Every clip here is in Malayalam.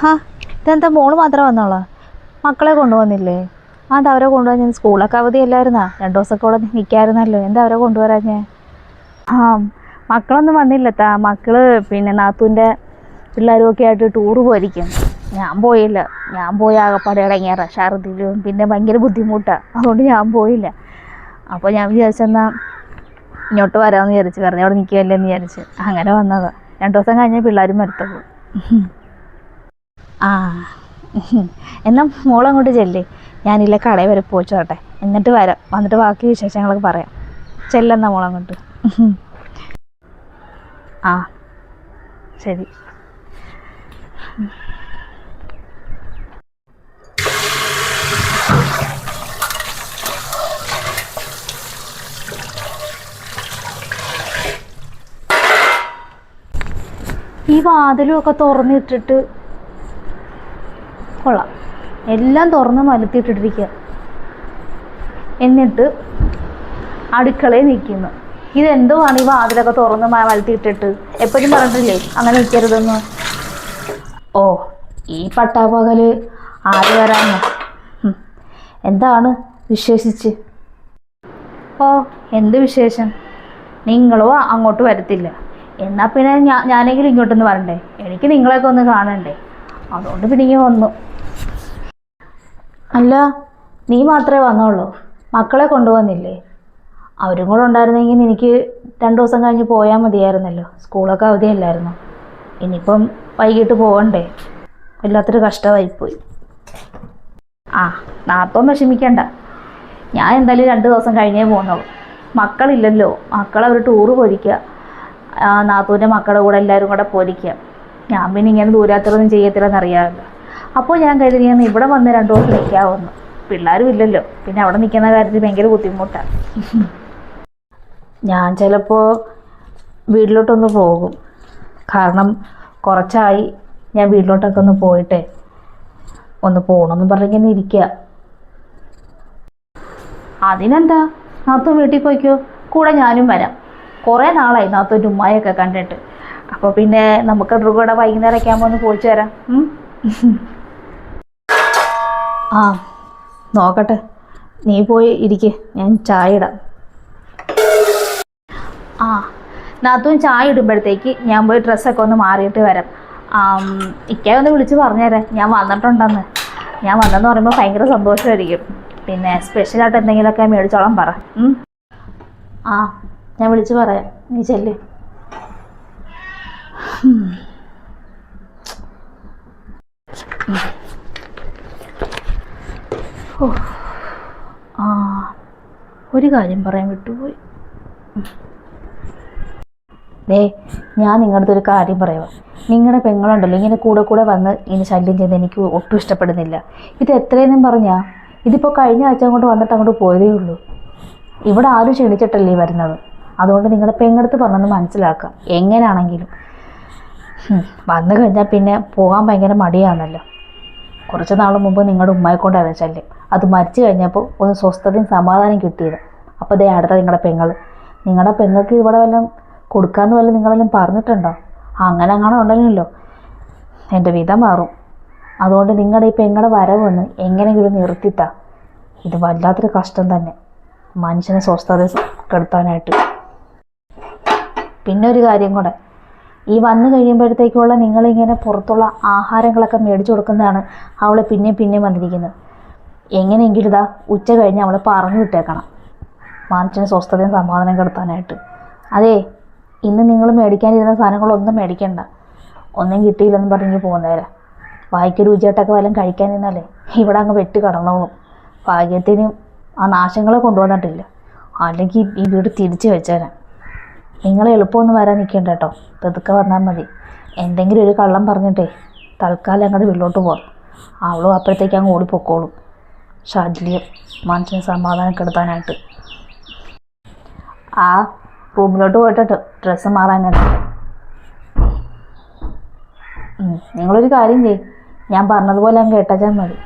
ഹാ ഇതെന്താ മോൾ മാത്രം വന്നോളാ? മക്കളെ കൊണ്ടുവന്നില്ലേ? എന്താ അവരെ ഞാൻ സ്കൂളൊക്കെ അവധിയല്ലായിരുന്നാ? രണ്ടു ദിവസമൊക്കെ ഇവിടെ നിൽക്കായിരുന്നല്ലോ എന്താ അവരെ കൊണ്ടുവരാഞ്ഞേ ആ മക്കളൊന്നും വന്നില്ല താ മക്കൾ പിന്നെ നാത്തൂന്റെ പിള്ളേരും ഒക്കെ ആയിട്ട് ടൂറ് പോയിരിക്കും. ഞാൻ പോയില്ല. ഞാൻ പോയി ആകപ്പാടെ ഇടങ്ങിയാറ ഛർദിലും പിന്നെ ഭയങ്കര ബുദ്ധിമുട്ടാണ് അതുകൊണ്ട് ഞാൻ പോയില്ല. അപ്പോൾ ഞാൻ വിചാരിച്ചെന്നാ ഇങ്ങോട്ട് വരാമെന്ന് വിചാരിച്ച് വെറുതെ അവിടെ നിൽക്കുകയല്ലേ എന്ന് വിചാരിച്ച് അങ്ങനെ വന്നതാണ് രണ്ടു ദിവസം കഴിഞ്ഞാൽ പിള്ളേരും വരത്തുള്ളൂ ആ. എന്നാൽ മോളങ്ങോട്ട് ചെല്ലേ. ഞാനില്ല കടയിൽ വരെ പോയിച്ചോട്ടെ എന്നിട്ട് വരാം. വന്നിട്ട് ബാക്കി വിശേഷങ്ങളൊക്കെ പറയാം. ചെല്ലെന്നാ മോളങ്ങോട്ട് ആ. ശരി. ഈ വാതിലും ഒക്കെ തുറന്നിട്ടിട്ട് കൊള്ളാം. എല്ലാം തുറന്ന് മലത്തിയിട്ടിട്ടിരിക്കുക എന്നിട്ട് അടുക്കളയിൽ നിൽക്കുന്നു. ഇതെന്തുവാണ് ഈ വാതിലൊക്കെ തുറന്ന് മലത്തിട്ടിട്ട് എപ്പോഴും പറഞ്ഞിട്ടില്ലേ അങ്ങനെ നിൽക്കരുതെന്ന്? ഓ ഈ പട്ടാപ്പകൽ ആര് വരാമോ എന്താണ് വിശേഷിച്ച്? ഓ എന്ത് വിശേഷം? നിങ്ങളോ അങ്ങോട്ട് വരത്തില്ല. എന്നാൽ പിന്നെ ഞാനെങ്കിലും ഇങ്ങോട്ടൊന്ന് വരണ്ടേ? എനിക്ക് നിങ്ങളെയൊക്കെ ഒന്ന് കാണണ്ടേ? അതുകൊണ്ട് പിന്നെ വന്നു. അല്ല നീ മാത്രമേ വന്നുള്ളൂ മക്കളെ കൊണ്ടുവന്നില്ലേ? അവരും കൂടെ ഉണ്ടായിരുന്നെങ്കിൽ എനിക്ക് രണ്ട് ദിവസം കഴിഞ്ഞ് പോയാൽ മതിയായിരുന്നല്ലോ. സ്കൂളൊക്കെ അവധിയല്ലായിരുന്നു. ഇനിയിപ്പം വൈകിട്ട് പോകണ്ടേ വല്ലാത്തൊരു കഷ്ടമായിപ്പോയി. ആ നാപ്പം വിഷമിക്കണ്ട. ഞാൻ എന്തായാലും രണ്ട് ദിവസം കഴിഞ്ഞേ പോകുന്നുള്ളൂ മക്കളില്ലല്ലോ. മക്കളെ അവർ ടൂറ് പോയിരിക്കുക ആ, നാത്തൂന്റെ മക്കളുടെ കൂടെ എല്ലാവരും കൂടെ പോയിരിക്കുക ഞാൻ പിന്നെ ഇങ്ങനെ ദൂരാത്രയൊന്നും ചെയ്യത്തില്ലെന്ന് അറിയാമല്ലോ അപ്പോൾ ഞാൻ കരുതി ഞാൻ ഇവിടെ വന്ന് രണ്ടു ദിവസം നിൽക്കാവുന്നു പിള്ളേരും ഇല്ലല്ലോ പിന്നെ അവിടെ നിൽക്കുന്ന കാര്യത്തിൽ ഭയങ്കര ബുദ്ധിമുട്ടാണ് ഞാൻ ചിലപ്പോൾ വീട്ടിലോട്ടൊന്ന് പോകും. കാരണം കുറച്ചായി ഞാൻ വീട്ടിലോട്ടൊക്കെ ഒന്ന് പോയിട്ടെ. ഒന്ന് പോകണമെന്ന് പറഞ്ഞിങ്ങനെ ഇരിക്കുക അതിനെന്താ? നാത്തു വീട്ടിൽ പോയിക്കോ? കൂടെ ഞാനും വരാം. കുറേ നാളായി നാത്തൂന്റെ ഉമ്മായൊക്കെ കണ്ടിട്ട്. അപ്പോൾ പിന്നെ നമുക്ക് കൂടെ വൈകുന്നേരമൊക്കെ ആകുമ്പോൾ ഒന്ന് പോയിച്ചു ഉം? ആ നോക്കട്ടെ. നീ പോയി ഇരിക്ക്. ഞാൻ ചായ ഇടാം. ആ നാത്തും ചായ ഇടുമ്പോഴത്തേക്ക് ഞാൻ പോയി ഡ്രസ്സൊക്കെ ഒന്ന് മാറിയിട്ട് വരാം. ഇക്കയെ ഒന്ന് വിളിച്ച് പറഞ്ഞുതരാം ഞാൻ വന്നിട്ടുണ്ടെന്ന്. ഞാൻ വന്നെന്ന് പറയുമ്പോൾ ഭയങ്കര സന്തോഷമായിരിക്കും പിന്നെ സ്പെഷ്യലായിട്ട് എന്തെങ്കിലുമൊക്കെ മേടിച്ചോളാം പറ. ആ ഞാൻ വിളിച്ച് പറയാം. നീ ചെല്ല്. ഉം. ഓ. ആ ഒരു കാര്യം പറയാൻ വിട്ടുപോയി. ദേ ഞാൻ നിങ്ങളുടെ ഒരു കാര്യം പറയുക നിങ്ങളുടെ പെങ്ങളുണ്ടല്ലോ ഇങ്ങനെ കൂടെ കൂടെ വന്ന് ഇങ്ങനെ ശല്യം ചെയ്ത് എനിക്ക് ഒട്ടും ഇഷ്ടപ്പെടുന്നില്ല. ഇത് എത്രയെന്നും പറഞ്ഞാൽ ഇതിപ്പോൾ കഴിഞ്ഞ ആഴ്ച അങ്ങോട്ട് വന്നിട്ട് അങ്ങോട്ട് പോയതേ ഉള്ളൂ. ഇവിടെ ആരും ക്ഷണിച്ചിട്ടല്ലേ വരുന്നത്. അതുകൊണ്ട് നിങ്ങളുടെ പെങ്ങടുത്ത് പറഞ്ഞൊന്ന് മനസ്സിലാക്കാം. എങ്ങനെയാണെങ്കിലും വന്നു കഴിഞ്ഞാൽ പിന്നെ പോകാൻ ഭയങ്കര മടിയാണല്ലോ കുറച്ച് നാൾ മുമ്പ് നിങ്ങളുടെ ഉമ്മയെ കൊണ്ടായിരുന്നു ശല്യം. അത് മരിച്ചു കഴിഞ്ഞപ്പോൾ ഒന്ന് സ്വസ്ഥതയും സമാധാനം കിട്ടിയത്. അപ്പോൾ ദേ അടുത്ത നിങ്ങളുടെ പെങ്ങൾ നിങ്ങളുടെ പെങ്ങൾക്ക് ഇവിടെ വല്ലതും കൊടുക്കാമെന്ന് വല്ലതും നിങ്ങളെല്ലാം പറഞ്ഞിട്ടുണ്ടോ? അങ്ങനെ അങ്ങനെ ഉണ്ടല്ലോ. എന്റെ വിധം മാറും. അതുകൊണ്ട് നിങ്ങളുടെ ഈ പെങ്ങളുടെ വരവൊന്ന് എങ്ങനെയെങ്കിലും നിർത്തിത്താ. ഇത് വല്ലാത്തൊരു കഷ്ടം തന്നെ. മനുഷ്യനെ സ്വസ്ഥത കെടുത്താനായിട്ട്. പിന്നെ ഒരു കാര്യം കൂടെ. ഈ വന്നു കഴിയുമ്പോഴത്തേക്കുള്ള നിങ്ങളിങ്ങനെ പുറത്തുള്ള ആഹാരങ്ങളൊക്കെ മേടിച്ചു കൊടുക്കുന്നതാണ് അവളെ പിന്നെയും പിന്നെയും വന്നിരിക്കുന്നത്. എങ്ങനെയെങ്കിലും ഇതാ ഉച്ച കഴിഞ്ഞ് അവളെ പറഞ്ഞു വിട്ടേക്കണം. മനസ്സിന് സ്വസ്ഥതയും സമാധാനം കെടുത്താനായിട്ട്. അതേ ഇന്ന് നിങ്ങൾ മേടിക്കാനിരുന്ന സാധനങ്ങളൊന്നും മേടിക്കണ്ട. ഒന്നും കിട്ടിയില്ലെന്ന് പറഞ്ഞ് പോകുന്നേരെ വായിക്ക് രുചിയായിട്ടൊക്കെ വല്ലതും കഴിക്കാൻ നിന്നാലേ ഇവിടെ അങ്ങ് വെട്ടി കടന്നോളും. ഭാഗ്യത്തിന് ആ നാശങ്ങളെ കൊണ്ടുവന്നിട്ടില്ല. അല്ലെങ്കിൽ ഈ വീട് തിരിച്ചു വെച്ചേരാം. നിങ്ങൾ എളുപ്പമൊന്നും വരാൻ നിൽക്കണ്ട കേട്ടോ. പെതുക്കെ വന്നാൽ മതി. എന്തെങ്കിലും ഒരു കള്ളം പറഞ്ഞിട്ടേ തൽക്കാലം അങ്ങോട്ട് വീട്ടിലോട്ട് പോകാം അവളും അപ്പോഴത്തേക്ക് അങ്ങ് ഓടിപ്പോക്കോളും. ശല്യം മനസ്സിന് സമാധാനം കെടുത്താനായിട്ട്. ആ റൂമിലോട്ട് പോയിട്ട് ഡ്രസ്സ് മാറാനായിട്ട്. നിങ്ങളൊരു കാര്യം ചെയ്യും. ഞാൻ പറഞ്ഞതുപോലെ അങ്ങ് കേട്ടാച്ചാൽ മതി.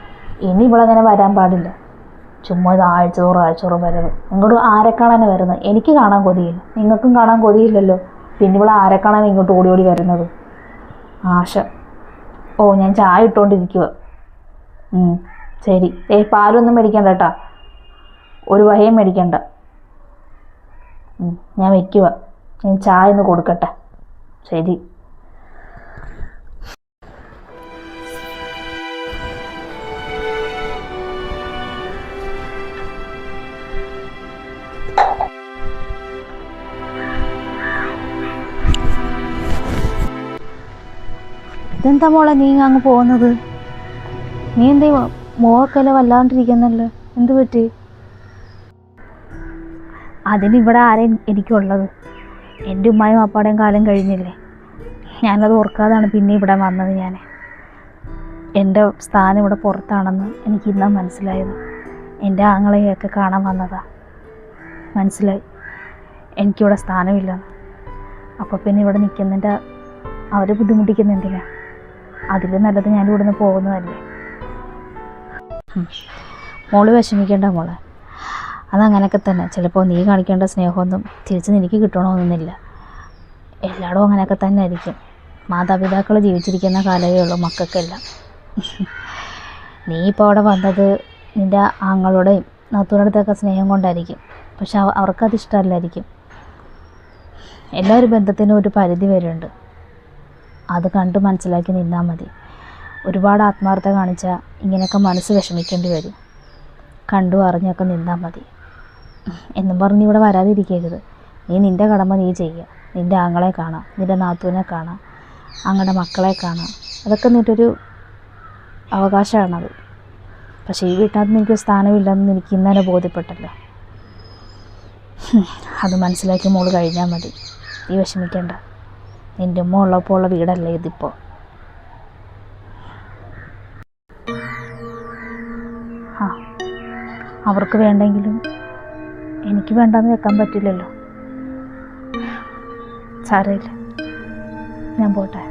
ഇനി ഇവിടെ അങ്ങനെ വരാൻ പാടില്ല. ചുമ്മാ ഇത് ആഴ്ചതോറും തോറും ആഴ്ച തോറും വരവ്. ഇങ്ങോട്ട് ആരെ കാണാനാണ് വരുന്നത്? എനിക്ക് കാണാൻ കൊതിയില്ല. നിങ്ങൾക്കും കാണാൻ കൊതിയില്ലല്ലോ. പിന്നെ ഇവിടെ ആരെ കാണാൻ ഇങ്ങോട്ട് ഓടി ഓടി വരുന്നത്? ആശ. ഓ ഞാൻ ചായ ഇട്ടുകൊണ്ടിരിക്കുക ശരി. ഏ പാലൊന്നും മേടിക്കണ്ട കേട്ടാ ഒരു വഹയും മേടിക്കണ്ട. ഞാൻ വെക്കുക ഞാൻ ചായ ഒന്ന് കൊടുക്കട്ടെ. ശരി. ഇതെന്താ മോളെ നീ അങ്ങ് പോകുന്നത്? നീ എന്തേ മോക്കല്ല വല്ലാണ്ടിരിക്കുന്നല്ലോ. എന്ത് പറ്റി? അതിനിവിടെ ആരെയും എനിക്കുള്ളത്? എന്റെ ഉമ്മായും അപ്പാടേയും കാലം കഴിഞ്ഞില്ലേ? ഞാനത് ഓർക്കാതാണ് പിന്നെ ഇവിടെ വന്നത് ഞാൻ. എന്റെ സ്ഥാനം ഇവിടെ പുറത്താണെന്ന് എനിക്ക് ഇന്നാ മനസ്സിലായത്. എന്റെ ആങ്ങളെയൊക്കെ കാണാൻ വന്നതാ. മനസ്സിലായി. എനിക്കിവിടെ സ്ഥാനമില്ലെന്ന് അപ്പോൾ പിന്നെ ഇവിടെ നിൽക്കുന്നതിന്റെ അവരെ ബുദ്ധിമുട്ടിക്കുന്ന എന്തിനാ? അതിലും നല്ലത് ഞാൻ ഇവിടുന്ന് പോകുന്നതല്ലേ. മോൾ വിഷമിക്കേണ്ട മോളെ. അതങ്ങനെയൊക്കെ തന്നെ ചിലപ്പോൾ നീ കാണിക്കേണ്ട സ്നേഹമൊന്നും തിരിച്ച് നിനക്ക് കിട്ടണമെന്നൊന്നുമില്ല എല്ലായിടവും അങ്ങനെയൊക്കെ തന്നെ ആയിരിക്കും മാതാപിതാക്കൾ ജീവിച്ചിരിക്കുന്ന കാലമേ ഉള്ളൂ മക്കൾക്കെല്ലാം. നീ ഇപ്പോൾ അവിടെ വന്നത് നിന്റെ ആങ്ങളുടെയും നാത്തൂരടുത്തൊക്കെ സ്നേഹം കൊണ്ടായിരിക്കും. പക്ഷെ അവ- അവർക്കത് ഇഷ്ടമല്ലായിരിക്കും. എല്ലാ ഒരു ബന്ധത്തിനും ഒരു പരിധി വരെയുണ്ട്. അത് കണ്ട് മനസ്സിലാക്കി നിന്നാൽ മതി. ഒരുപാട് ആത്മാർത്ഥത കാണിച്ചാൽ ഇങ്ങനെയൊക്കെ മനസ്സ് വിഷമിക്കേണ്ടി വരും. കണ്ടു അറിഞ്ഞൊക്കെ നിന്നാൽ മതി. എന്നും പറഞ്ഞ് ഇവിടെ വരാതിരിക്കരുത്. നീ നിന്റെ കടമ നീ ചെയ്യുക. നിന്റെ ആങ്ങളെ കാണാം നിന്റെ നാത്തൂനെ കാണാം അങ്ങടെ മക്കളെ കാണാം. അതൊക്കെ നിന്റെ അവകാശമാണത്. പക്ഷേ ഈ വീട്ടിനകത്ത് നിനക്ക് സ്ഥാനമില്ലെന്ന് എനിക്ക് ഇന്ന് തന്നെ ബോധ്യപ്പെട്ടല്ലോ. അത് മനസ്സിലാക്കി മോൾ കഴിഞ്ഞാൽ മതി. നീ വിഷമിക്കേണ്ട. നിന്റെ ഉമ്മ ഉള്ളപ്പോൾ ഉള്ള വീടല്ലേ ഇതിപ്പോൾ? അവർക്ക് വേണ്ടെങ്കിലും എനിക്ക് വേണ്ടാന്ന് വെക്കാൻ പറ്റില്ലല്ലോ. സാരമില്ല. ഞാൻ പോട്ടെ.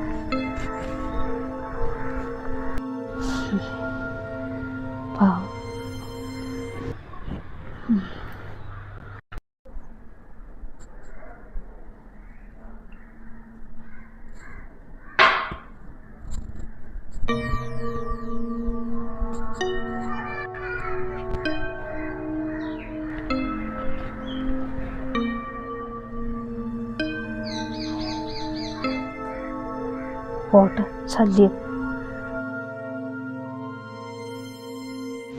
പോട്ടെ ശല്യം